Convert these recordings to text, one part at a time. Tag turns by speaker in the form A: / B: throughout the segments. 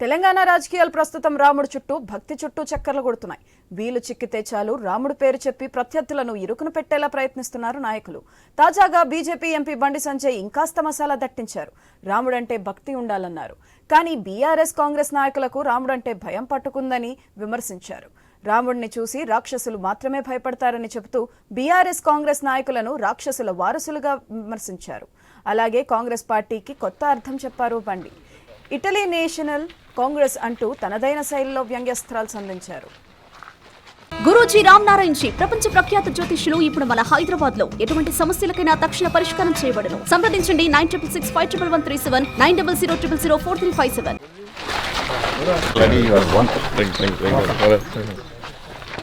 A: తెలంగాణ రాజకీయాలు ప్రస్తుతం రాముడు చుట్టూ భక్తి చుట్టూ చక్కర్లు కొడుతున్నాయి. వీలు చిక్కితే చాలు రాముడు పేరు చెప్పి ప్రత్యర్థులను ఇరుకును పెట్టేలా ప్రయత్నిస్తున్నారు నాయకులు. తాజాగా బీజేపీ ఎంపీ బండి సంజయ్ ఇంకాస్త మసాలా దట్టించారు. రాముడంటే భక్తి ఉండాలన్నారు. కానీ బీఆర్ఎస్ కాంగ్రెస్ నాయకులకు రాముడంటే భయం పట్టుకుందని విమర్శించారు. రాముడిని చూసి రాక్షసులు మాత్రమే భయపడతారని చెబుతూ బీఆర్ఎస్ కాంగ్రెస్ నాయకులను రాక్షసుల వారసులుగా విమర్శించారు. అలాగే కాంగ్రెస్ పార్టీకి కొత్త అర్థం చెప్పారు బండి. ఇటలీ నేషనల్ కాంగ్రెస్ అంటూ తనదైన శైలిలో వ్యంగ్యస్త్రాలు సంధించారు.
B: గురూజీ రామ్ నారాయణ్ జీ ప్రపంచ ప్రఖ్యాత జ్యోతిష్యులు ఇప్పుడు మన హైదరాబాద్లో ఎటువంటి సమస్యలకైనా తక్షణ పరిష్కారం చేయబడను. సంప్రదించండి nine triple six five triple one three seven nine double zero triple zero four three five seven.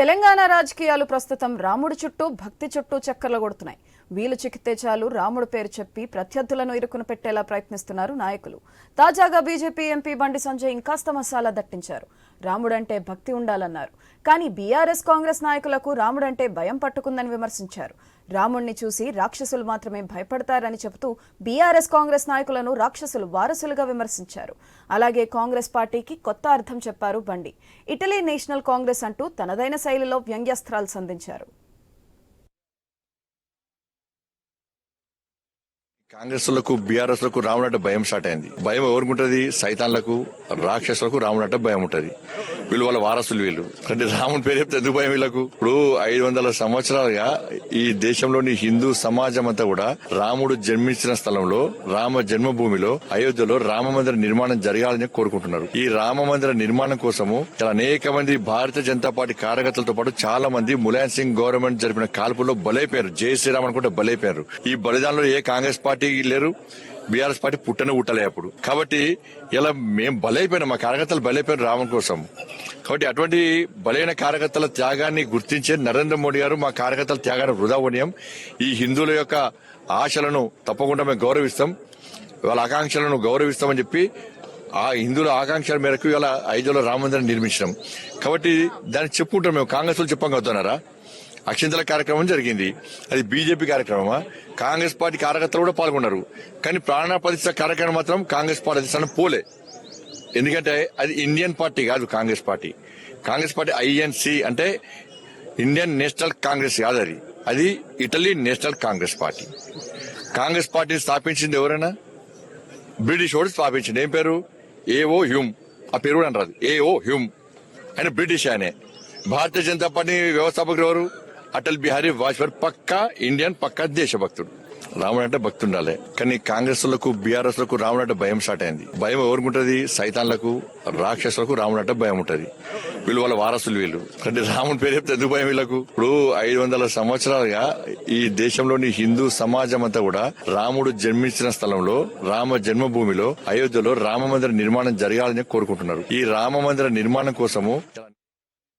A: Telangana రాజకీయాలు ప్రస్తుతం రాముడు చుట్టూ భక్తి చుట్టూ చక్కర్లు కొడుతున్నాయి. వీలు చిక్కితే చాలు రాముడు పేరు చెప్పి ప్రత్యర్థులను ఇరుకును పెట్టేలా ప్రయత్నిస్తున్నారు నాయకులు. తాజాగా బీజేపీ ఎంపీ బండి సంజయ్ ఇంకాస్త మసాలా దట్టించారు. రాముడంటే భక్తి ఉండాలన్నారు. కానీ బీఆర్ఎస్ కాంగ్రెస్ నాయకులకు రాముడంటే భయం పట్టుకుందని విమర్శించారు. రాముణ్ణి చూసి రాక్షసులు మాత్రమే భయపడతారని చెబుతూ బీఆర్ఎస్ కాంగ్రెస్ నాయకులను రాక్షసులు వారసులుగా విమర్శించారు. అలాగే కాంగ్రెస్ పార్టీకి కొత్త అర్థం చెప్పారు బండి. ఇటలీ నేషనల్ కాంగ్రెస్ అంటూ తనదైన శైలిలో వ్యంగ్యాస్త్రాలు సంధించారు.
C: కాంగ్రెస్లకు బీఆర్ఎస్లకు రావడం భయం స్టార్ట్ అయింది. భయం ఎవరికుంటది సైతాన్లకు రాక్షసులకు రావడం భయం ఉంటది. వీళ్ళు వాళ్ళ వారసులు వీళ్ళు. అంటే రాముని పేరు చెప్తే ఎందుకు భయం వీళ్ళకు? ఇప్పుడు ఐదు వందల సంవత్సరాలుగా ఈ దేశంలోని హిందూ సమాజం అంతా కూడా రాముడు జన్మించిన స్థలంలో రామ జన్మభూమిలో అయోధ్యలో రామ మందిర నిర్మాణం జరగాలని కోరుకుంటున్నారు. ఈ రామ మందిర నిర్మాణం కోసము చాలా అనేక మంది భారతీయ జనతా పార్టీ కార్యకర్తలతో పాటు చాలా మంది ములాయం సింగ్ గవర్నమెంట్ జరిపిన కాల్పుల్లో బలైపోయారు. జై శ్రీరామ్ అనుకుంటే బలైపోయారు. ఈ బలిదానంలో ఏ కాంగ్రెస్ పార్టీ లేరు? బీఆర్ఎస్ పార్టీ పుట్టనే పుట్టలే అప్పుడు. కాబట్టి ఇలా మేము బలైపోయినాం మా కార్యకర్తలు బలైపోయిన రావడం కోసం. కాబట్టి అటువంటి బలైన కార్యకర్తల త్యాగాన్ని గుర్తించే నరేంద్ర మోడీ గారు మా కార్యకర్తల త్యాగాన్ని వృధా ఉనియం ఈ హిందువుల యొక్క ఆశలను తప్పకుండా మేము గౌరవిస్తాం. వాళ్ళ ఆకాంక్షలను గౌరవిస్తామని చెప్పి ఆ హిందువుల ఆకాంక్షల మేరకు ఇవాళ ఐదులో రామ మందిరం నిర్మించడం కాబట్టి దాన్ని చెప్పుకుంటాం మేము. కాంగ్రెస్ వాళ్ళు చెప్పగలుగుతున్నారా అక్షింతల కార్యక్రమం జరిగింది. అది బీజేపీ కార్యక్రమమా? కాంగ్రెస్ పార్టీ కార్యకర్తలు కూడా పాల్గొన్నారు. కానీ ప్రాణ ప్రతిష్ట కార్యక్రమం మాత్రం కాంగ్రెస్ పార్టీ అధిష్టానం పోలే. ఎందుకంటే అది ఇండియన్ పార్టీ కాదు Congress party. Congress party INC అంటే ఇండియన్ నేషనల్ కాంగ్రెస్ కాదు అది. అది Italy National Congress party. Congress పార్టీని స్థాపించింది ఎవరైనా? బ్రిటిష్ వాడు స్థాపించింది. ఏం పేరు? A O Hume. ఆ పేరు కూడా అంటారు ఏఓ హ్యూమ్. ఆయన బ్రిటిష్ ఆయనే. భారతీయ జనతా పార్టీ వ్యవస్థాపకులు ఎవరు? అటల్ బిహారీ వాజ్పేయి పక్కా ఇండియన్ పక్కా దేశభక్తుడు. రాముడు అంటే భక్తి ఉండాలి కానీ కాంగ్రెస్లకు బీఆర్ఎస్లకు రాముడు అంటే భయం స్టార్ట్ అయింది. భయం ఎవరికుంటది? సైతాన్లకు రాక్షసులకు రాముడు అంటే భయం ఉంటది. వీళ్ళు వాళ్ళ వారసులు వీళ్ళు. అంటే రాముడి పేరు చెప్తే ఎందుకు భయం వీళ్ళకు? ఇప్పుడు ఐదు వందల సంవత్సరాలుగా ఈ దేశంలోని హిందూ సమాజం అంతా కూడా రాముడు జన్మించిన స్థలంలో రామ జన్మభూమిలో అయోధ్యలో రామ మందిర నిర్మాణం జరగాలని కోరుకుంటున్నారు. ఈ రామ మందిర నిర్మాణం కోసము